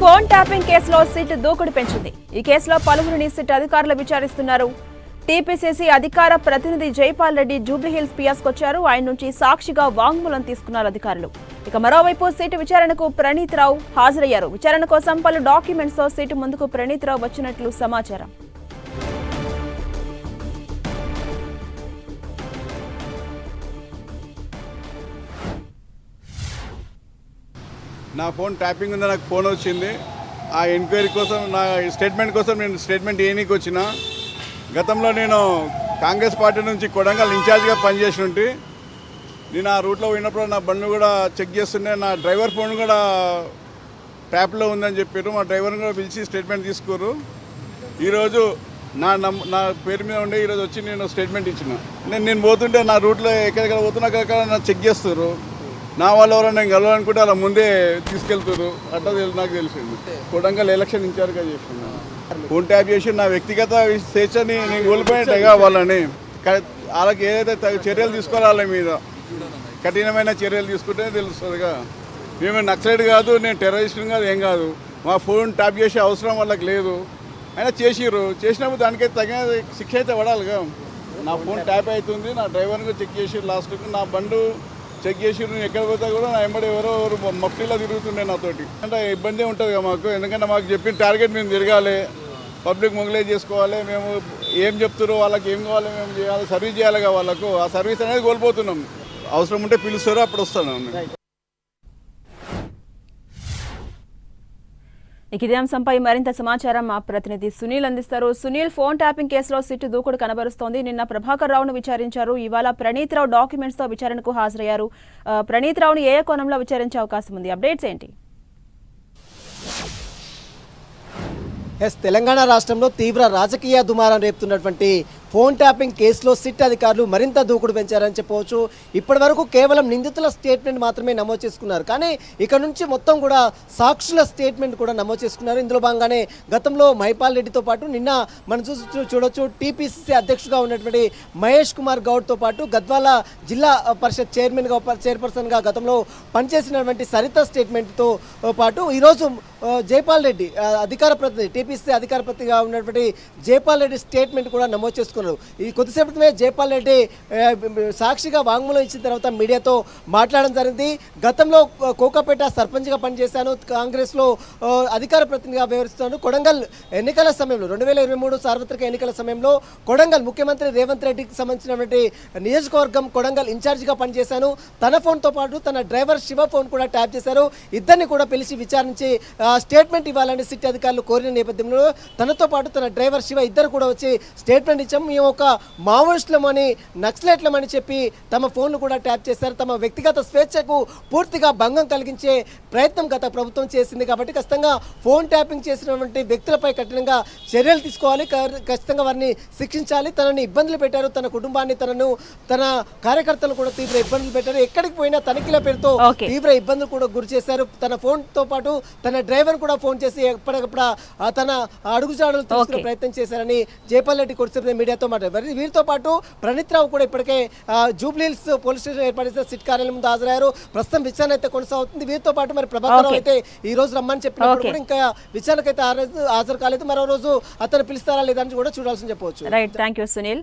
Phone tapping కేసులో SIT దూకుడు పెంచింది. ఈ కేసులో పలువురిని సిట్ అధికారులు విచారిస్తున్నారు. టీపీసీసీ అధికార ప్రతినిధి జైపాల్ రెడ్డి జూబ్లీహిల్స్ పియాస్కొచ్చారు ఆయన నుంచి సాక్షిగా వాంగ్మూలం తీసుకున్నారు అధికారులు. ఇక మరోవైపు సిట్ విచారణకు ప్రణీత్ రావు హాజరయ్యారు. విచారణ కోసం పలు డాక్యుమెంట్స్తో సిట్ ముందుకు ప్రణీత్ రావు వచ్చినట్లు సమాచారం. నా ఫోన్ ట్యాపింగ్ ఉంది నాకు ఫోన్ వచ్చింది. ఆ ఎంక్వైరీ కోసం నా స్టేట్మెంట్ కోసం నేను స్టేట్మెంట్ ఏనికి వచ్చిన గతంలో నేను కాంగ్రెస్ పార్టీ నుంచి కొడంగల్ ఇన్ఛార్జ్గా పనిచేసి ఉంటే నేను ఆ రూట్లో పోయినప్పుడు నా బండ్లు కూడా చెక్ చేస్తుండే నా డ్రైవర్ ఫోన్ కూడా ట్యాప్లో ఉందని చెప్పారు. మా డ్రైవర్ని కూడా పిలిచి స్టేట్మెంట్ తీసుకోరు. ఈరోజు నా నమ్ నా పేరు మీద ఉండే ఈరోజు వచ్చి నేను స్టేట్మెంట్ ఇచ్చిన. నేను నేను పోతుంటే నా రూట్లో ఎక్కడెక్కడ పోతున్నా అక్కడ నా చెక్ చేస్తారు. నా వాళ్ళు ఎవరైనా గెలవాలనుకుంటే అలా ముందే తీసుకెళ్తారు అట్లా నాకు తెలిసింది. కొడంగల్ ఎలక్షన్ ఇన్ఛార్జ్గా చేసింది ఫోన్ ట్యాప్ చేసి నా వ్యక్తిగత స్వేచ్ఛని నేను కోల్పోయినట్టుగా వాళ్ళని వాళ్ళకి ఏదైతే చర్యలు తీసుకోవాలి వాళ్ళ మీద. కఠినమైన చర్యలు తీసుకుంటే తెలుస్తుందిగా. మేము నక్సలైట్ కాదు నేను టెర్రరిస్ట్ కాదు ఏం కాదు. మా ఫోన్ ట్యాప్ చేసే అవసరం వాళ్ళకి లేదు. అయినా చేసిర్రు. చేసినప్పుడు దానికైతే తగిన శిక్ష అయితే పడాలిగా. నా ఫోన్ ట్యాప్ అవుతుంది నా డ్రైవర్ని చెక్ చేసి లాస్ట్కి నా బండు చెక్ చేసి నేను ఎక్కడ పోతా కూడా నా వెంబడి ఎవరో ఎవరు మఫ్టీలో తిరుగుతుండే నాతోటి. అంటే ఇబ్బంది ఉంటుంది కదా మాకు. ఎందుకంటే మాకు చెప్పిన టార్గెట్ మేము తిరగాలి. పబ్లిక్ మొగలే చేసుకోవాలి. మేము ఏం చెప్తారో వాళ్ళకి ఏం కావాలి మేము చేయాలి సర్వీస్ చేయాలి కదా వాళ్ళకు. ఆ సర్వీస్ అనేది కోల్పోతున్నాం. అవసరం ఉంటే పిలుస్తారో అప్పుడు వస్తాను. ఇక ఇదే అంశంపై మరింత సమాచారం మా ప్రతినిధి సునీల్ అందిస్తారు. సునీల్ ఫోన్ ట్యాపింగ్ కేసులో సిట్ దూకుడు కనబరుస్తోంది. నిన్న ప్రభాకర్ రావును విచారించారు. ఇవాళ ప్రణీత్ రావు డాక్యుమెంట్స్తో విచారణకు హాజరయ్యారు. ప్రణీత్ రావును ఏ ఏ కోణంలో విచారించే అవకాశం ఉంది? అప్డేట్స్ ఏంటి? ఎస్ తెలంగాణ రాష్ట్రంలో తీవ్ర రాజకీయ దుమారం రేపుతున్నటువంటి ఫోన్ ట్యాపింగ్ కేసులో సిట్ అధికారులు మరింత దూకుడు పెంచారని చెప్పవచ్చు. ఇప్పటి వరకు కేవలం నిందితుల స్టేట్మెంట్ మాత్రమే నమోదు చేసుకున్నారు. కానీ ఇక నుంచి మొత్తం కూడా సాక్షుల స్టేట్మెంట్ కూడా నమోదు చేసుకున్నారు. ఇందులో భాగంగానే గతంలో మైపాల్ రెడ్డితో పాటు నిన్న మనం చూసి చూడొచ్చు టీపీసీసీ అధ్యక్షుడిగా ఉన్నటువంటి మహేష్ కుమార్ గౌడ్తో పాటు గద్వాల జిల్లా పరిషత్ చైర్మన్గా చైర్పర్సన్గా గతంలో పనిచేసినటువంటి సరిత స్టేట్మెంట్తో పాటు ఈరోజు జైపాల్ రెడ్డి అధికార ప్రతినిధి టీపీసీ అధికార ప్రతినిధిగా ఉన్నటువంటి జైపాల్ రెడ్డి స్టేట్మెంట్ కూడా నమోదు చేసుకున్నారు. ఈ కొద్దిసేపు క్రితమే జైపాల్ రెడ్డి సాక్షిగా వాంగ్మూలం ఇచ్చిన తర్వాత మీడియాతో మాట్లాడడం జరిగింది. గతంలో కోకాపేట సర్పంచ్గా పనిచేశాను. కాంగ్రెస్లో అధికార ప్రతినిధిగా వ్యవహరిస్తున్నాను. కొడంగల్ ఎన్నికల సమయంలో రెండు వేల ఇరవై మూడు సార్వత్రిక ఎన్నికల సమయంలో కొడంగల్ ముఖ్యమంత్రి రేవంత్ రెడ్డికి సంబంధించినటువంటి నియోజకవర్గం కొడంగల్ ఇన్ఛార్జిగా పనిచేశాను. తన ఫోన్తో పాటు తన డ్రైవర్ శివ ఫోన్ కూడా ట్యాప్ చేశారు. ఇద్దరిని కూడా పిలిచి విచారించి స్టేట్మెంట్ ఇవ్వాలని సిటీ అధికారులు కోరిన నేపథ్యంలో తనతో పాటు తన డ్రైవర్ శివ ఇద్దరు కూడా వచ్చి స్టేట్మెంట్ ఇచ్చాము. మేము ఒక మావోయిస్టులమని నక్సలైట్లమని చెప్పి తమ ఫోన్లు కూడా ట్యాప్ చేశారు. తమ వ్యక్తిగత స్వేచ్ఛకు పూర్తిగా భంగం కలిగించే ప్రయత్నం గత ప్రభుత్వం చేసింది కాబట్టి ఖచ్చితంగా ఫోన్ ట్యాపింగ్ చేసినటువంటి వ్యక్తులపై కఠినంగా చర్యలు తీసుకోవాలి. ఖచ్చితంగా వారిని శిక్షించాలి. తనని ఇబ్బందులు పెట్టారు. తన కుటుంబాన్ని తనను తన కార్యకర్తలు కూడా తీవ్ర ఇబ్బందులు పెట్టారు. ఎక్కడికి పోయినా తనిఖీల పేరుతో. తీవ్ర ఇబ్బందులు కూడా గురి చేశారు. తన ఫోన్తో పాటు తన డ్రైవర్ కూడా ఫోన్ చేసి ఎప్పటికప్పుడు తన అడుగుజాడలు Okay. ప్రయత్నం చేశారని జయపాల్ రెడ్డి కొడిసేపు మీడియాతో మాట్లాడారు వీరితో పాటు ప్రణీత్ రావు కూడా ఇప్పటికే జూబ్లీహిల్స్ పోలీస్ స్టేషన్ ఏర్పాటు చేసిన సిట్ కార్యాలయం ముందు హాజరయ్యారు. ప్రస్తుతం విచారణ అయితే కొనసాగుతుంది. వీరితో పాటు మరి ప్రభాకర్. అయితే ఈ రోజు రమ్మని చెప్పినప్పుడు. కూడా ఇంకా విచారణకైతే హాజరు హాజరు కాలేదు. మరో రోజు అతను పిలుస్తారా లేదా అని కూడా చూడాల్సింది చెప్పవచ్చు. రైట్. Thank you Sunil.